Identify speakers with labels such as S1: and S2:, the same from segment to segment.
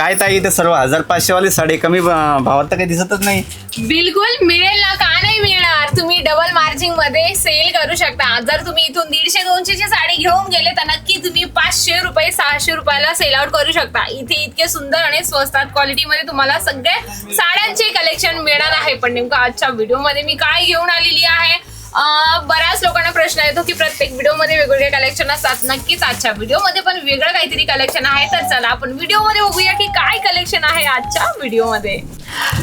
S1: काय ताई ते सर्व हजार पाचशे वाले साडी कमी भावात तर काही दिसतच नाही.
S2: बिलकुल मिळेल ना का नाही मिळणार? तुम्ही डबल मार्जिंगमध्ये सेल करू शकता. जर तुम्ही इथून दीडशे दोनशेची साडी घेऊन गेले तर नक्की तुम्ही पाचशे रुपये सहाशे रुपयाला सेल आउट करू शकता. इथे इतके सुंदर आणि स्वस्तात क्वालिटी मध्ये तुम्हाला सगळे साड्यांचे कलेक्शन मिळणार आहे. पण नेमकं आजच्या व्हिडिओमध्ये मी काय घेऊन आलेली आहे? अं, बऱ्याच प्रश्न येतो की प्रत्येक व्हिडिओमध्ये वेगवेगळे कलेक्शन असतात. नक्कीच आजच्या व्हिडिओमध्ये पण वेगळं काहीतरी कलेक्शन आहे. तर चला आपण व्हिडिओमध्ये बघूया की काय कलेक्शन आहे आजच्या व्हिडिओमध्ये.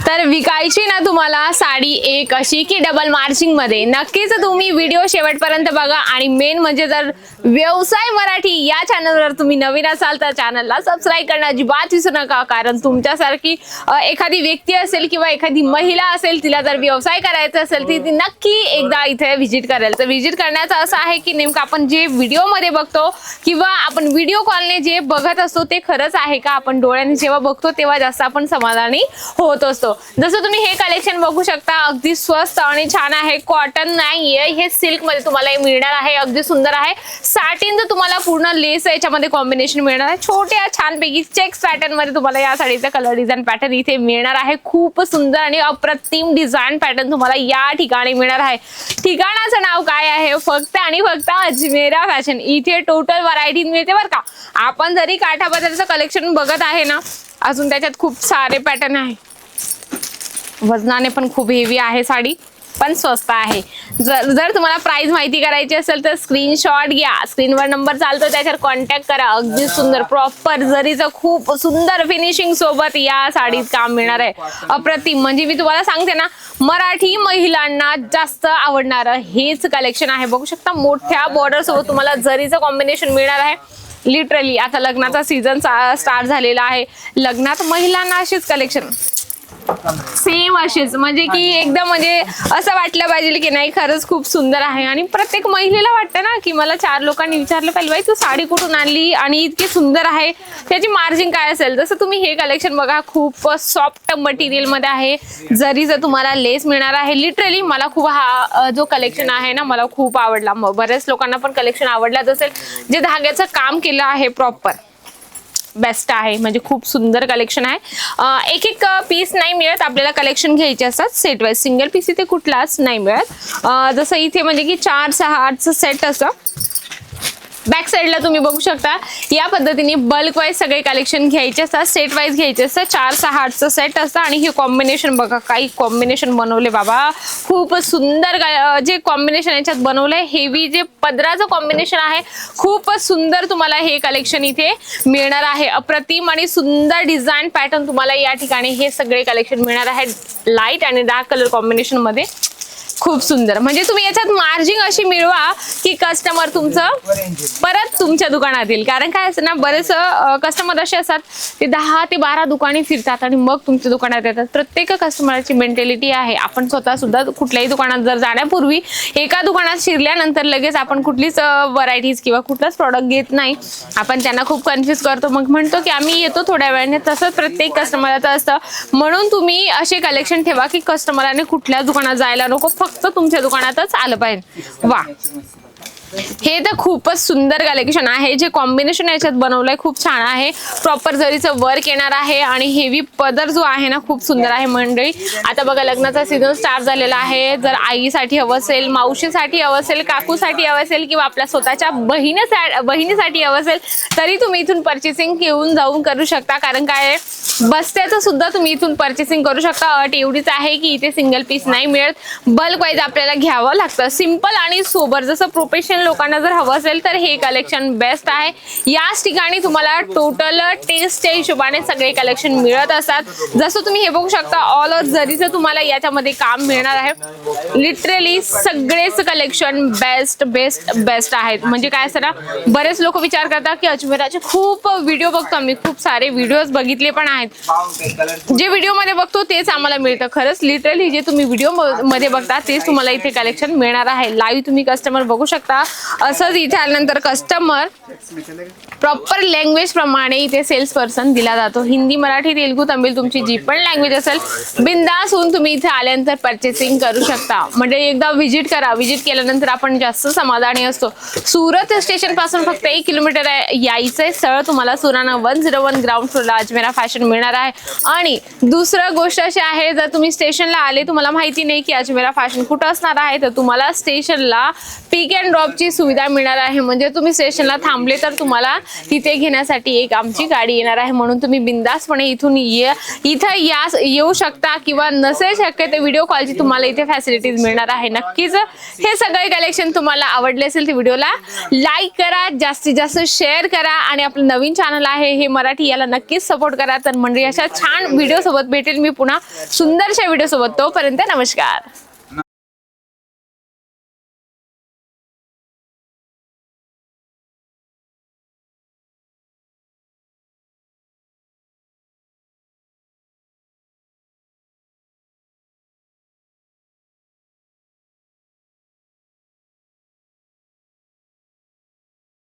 S2: तर विकायची ना तुम्हाला साडी एक अशी की डबल मार्चिंगमध्ये. नक्कीच तुम्ही व्हिडिओ शेवटपर्यंत बघा. आणि मेन म्हणजे जर व्यवसाय मराठी या चॅनलवर तुम्ही नवीन असाल तर चॅनलला सबस्क्राईब करणं अजिबात विसरू नका. कारण तुमच्यासारखी एखादी व्यक्ती असेल किंवा एखादी महिला असेल तिला जर व्यवसाय करायचा असेल ती ती नक्की एकदा इथे व्हिजिट करेल. तर व्हिजिट करण्याचं असं आहे की नेमकं आपण जे व्हिडिओमध्ये बघतो किंवा आपण व्हिडिओ कॉलने जे बघत असतो ते खरंच आहे का? आपण डोळ्यांनी जेव्हा बघतो तेव्हा जास्त आपण समाधानी होत असतो. जसं तुम्ही हे कलेक्शन बघू शकता अगदी स्वस्त आणि छान आहे. कॉटन नाहीये. हे सिल्कमध्ये तुम्हाला हे मिळणार आहे. अगदी सुंदर आहे. साठींचं तुम्हाला पूर्ण लेस याच्यामध्ये कॉम्बिनेशन मिळणार आहे. छोट्या छानपैकी चेक्स पॅटर्नमध्ये तुम्हाला या साडीचा कलर डिझाईन पॅटर्न इथे मिळणार आहे. खूप सुंदर आणि अप्रतिम डिझाईन पॅटर्न तुम्हाला या ठिकाणी मिळणार आहे. ठिकाणाचं नाव काय आहे? फक्त आणि फक्त अजमेरा फॅशन इथे टोटल व्हरायटी मिळते बरं का. आपण जरी काठापदरचं कलेक्शन बघत आहे ना अजून त्याच्यात खूप सारे पॅटर्न आहे. वजनाने पण खूप हेवी आहे साडी पण स्वस्त आहे. जर जर तुम्हाला प्राइस माहिती करायची असेल तर स्क्रीनशॉट घ्या. स्क्रीनवर नंबर चालतो त्याच्यावर कॉन्टॅक्ट करा. अगदी सुंदर प्रॉपर जरीचं खूप सुंदर फिनिशिंग सोबत या साडीत काम मिळणार आहे. अप्रतिम. म्हणजे मी तुम्हाला सांगते ना मराठी महिलांना जास्त आवडणारं हेच कलेक्शन आहे. बघू शकता मोठ्या बॉर्डर सोबत तुम्हाला जरीचं कॉम्बिनेशन मिळणार आहे. लिटरली आता लग्नाचा सीझन स्टार्ट झालेला आहे. लग्नात महिलांना अशीच कलेक्शन सेम अशीच. म्हणजे की एकदम म्हणजे असं वाटलं पाहिजे की नाही खरंच खूप सुंदर आहे. आणि प्रत्येक महिलेला वाटतं ना की मला चार लोकांनी विचारलं पाहिजे बाई तू साडी कुठून आणली आणि इतकी सुंदर आहे? त्याची मार्जिन काय असेल? जसं तुम्ही हे कलेक्शन बघा खूप सॉफ्ट मटेरियलमध्ये आहे. जरी जर तुम्हाला लेस मिळणार आहे लिटरली मला खूप हा जो कलेक्शन आहे ना मला खूप आवडला. मग बऱ्याच लोकांना पण कलेक्शन आवडलाच असेल. जे धाग्याचं काम केलं आहे प्रॉपर बेस्ट आहे. म्हणजे खूप सुंदर कलेक्शन आहे. एक एक पीस नाही मिळत. आपल्याला कलेक्शन घ्यायचे असतात. सेट वाईज सिंगल पीस इथे कुठलाच नाही मिळत. जसं इथे म्हणजे की चार सहा आठचं सेट असं बॅक साईडला तुम्ही बघू शकता. या पद्धतीने बल्क वाईज सगळे कलेक्शन घ्यायचे असतात सेट वाईज घ्यायचे असतात. चार सहा आठचं सेट असतं आणि हे कॉम्बिनेशन बघा काही कॉम्बिनेशन बनवले बाबा. खूप सुंदर जे कॉम्बिनेशन याच्यात बनवलंय हेवी जे पदराचं कॉम्बिनेशन आहे खूपच सुंदर तुम्हाला हे कलेक्शन इथे मिळणार आहे. अप्रतिम आणि सुंदर डिझाईन पॅटर्न तुम्हाला या ठिकाणी हे सगळे कलेक्शन मिळणार आहे लाइट आणि डार्क कलर कॉम्बिनेशनमध्ये. खूप सुंदर. म्हणजे तुम्ही याच्यात मार्जिन अशी मिळवा की कस्टमर तुमचं परत तुमच्या दुकानात येईल कारण काय असतं ना बरेच कस्टमर असे असतात ते दहा ते बारा दुकाने फिरतात आणि मग तुमच्या दुकानात येतात. प्रत्येक कस्टमरची मेंटॅलिटी आहे. आपण स्वतः सुद्धा कुठल्याही दुकानात जर जाण्यापूर्वी एका दुकानात शिरल्यानंतर लगेच आपण कुठलीच व्हरायटीज किंवा कुठलाच प्रॉडक्ट घेत नाही. आपण त्यांना खूप कन्फ्युज करतो. मग म्हणतो की आम्ही येतो थोड्या वेळाने. तसंच प्रत्येक कस्टमरचं असतं. म्हणून तुम्ही असे कलेक्शन ठेवा की कस्टमरने कुठल्याच दुकानात जायला नको. फक्त तुमच्या दुकानातच आलं पाहिजे. वा. हे तर खूपच सुंदर कलेक्शन आहे. जे कॉम्बिनेशन याच्यात बनवलंय खूप छान आहे. प्रॉपर जरीचं वर्क येणार आहे आणि हेवी पदर जो आहे ना खूप सुंदर आहे मंडळी. आता बघा लग्नाचा सीझन स्टार्ट झालेला आहे. जर आईसाठी हवं असेल मावशीसाठी हवं असेल काकूसाठी हवं असेल किंवा आपल्या स्वतःच्या बहिणीसा बहिणीसाठी हवं असेल तरी तुम्ही इथून पर्चेसिंग घेऊन जाऊन करू शकता. कारण काय आहे, बस्त्याचं सुद्धा तुम्ही इथून पर्चेसिंग करू शकता. अट एवढीच आहे की इथे सिंगल पीस नाही मिळत. बल्क वाईज आपल्याला घ्यावं लागतं. सिंपल आणि सोबर जसं प्रोफेशनल लोकांना जर हवं असेल तर हे कलेक्शन बेस्ट आहे. याच ठिकाणी तुम्हाला टोटल टेस्टच्या हिशोबाने सगळे कलेक्शन मिळत असतात. जसं तुम्ही हे बघू शकता ऑल ओव्हर जरीचं तुम्हाला याच्यामध्ये काम मिळणार आहे. लिटरली सगळेच कलेक्शन बेस्ट बेस्ट बेस्ट आहेत. म्हणजे काय असतं ना बरेच लोक विचार करतात की अजमेराचे खूप व्हिडिओ बघतो आम्ही. खूप सारे व्हिडिओज बघितले पण आहेत. आहेत जे व्हिडिओमध्ये बघतो तेच आम्हाला मिळतं. खरंच लिटरली जे तुम्ही व्हिडिओमध्ये बघता तेच तुम्हाला इथे कलेक्शन मिळणार आहे. लाईव्ह तुम्ही कस्टमर बघू शकता. असंच इथे आल्यानंतर कस्टमर प्रॉपर लँग्वेज प्रमाणे इथे सेल्स पर्सन दिला जातो. हिंदी मराठी तेलगू तमिळ तुमची जी पण लँग्वेज असेल बिंदास होऊन तुम्ही इथे आल्यानंतर परचेसिंग करू शकता. म्हणजे एकदा व्हिजिट करा. व्हिजिट केल्यानंतर आपण जास्त समाधानी असतो. सुरत स्टेशनपासून फक्त एक किलोमीटर आहे. यायचंय स्थळ तुम्हाला Surana one zero one ground फ्लोरला Ajmera fashion मिळणार आहे. आणि दुसरं गोष्ट अशी आहे जर तुम्ही स्टेशनला आले तुम्हाला माहिती नाही की अजमेरा फॅशन कुठं असणार आहे तर तुम्हाला स्टेशनला पिक अँड ड्रॉप ची सुविधा मिळणार आहे. म्हणजे तुम्ही स्टेशनला थांबले तर तुम्हाला तिथे घेण्यासाठी एक आमची गाडी येणार आहे. म्हणून तुम्ही बिंदासपणे इथून ये इथं या येऊ शकता किंवा नसेल शक्य ते व्हिडिओ कॉलची तुम्हाला इथे फॅसिलिटीज मिळणार आहे. नक्कीच हे सगळे कलेक्शन तुम्हाला आवडले असेल तर व्हिडिओला लाईक करा जास्तीत जास्त शेअर करा आणि आपलं नवीन चॅनल आहे हे मराठी याला नक्कीच सपोर्ट करा. तर म्हणजे अशा छान व्हिडिओ सोबत भेटेल मी पुन्हा सुंदरशा व्हिडिओ सोबत. तोपर्यंत नमस्कार.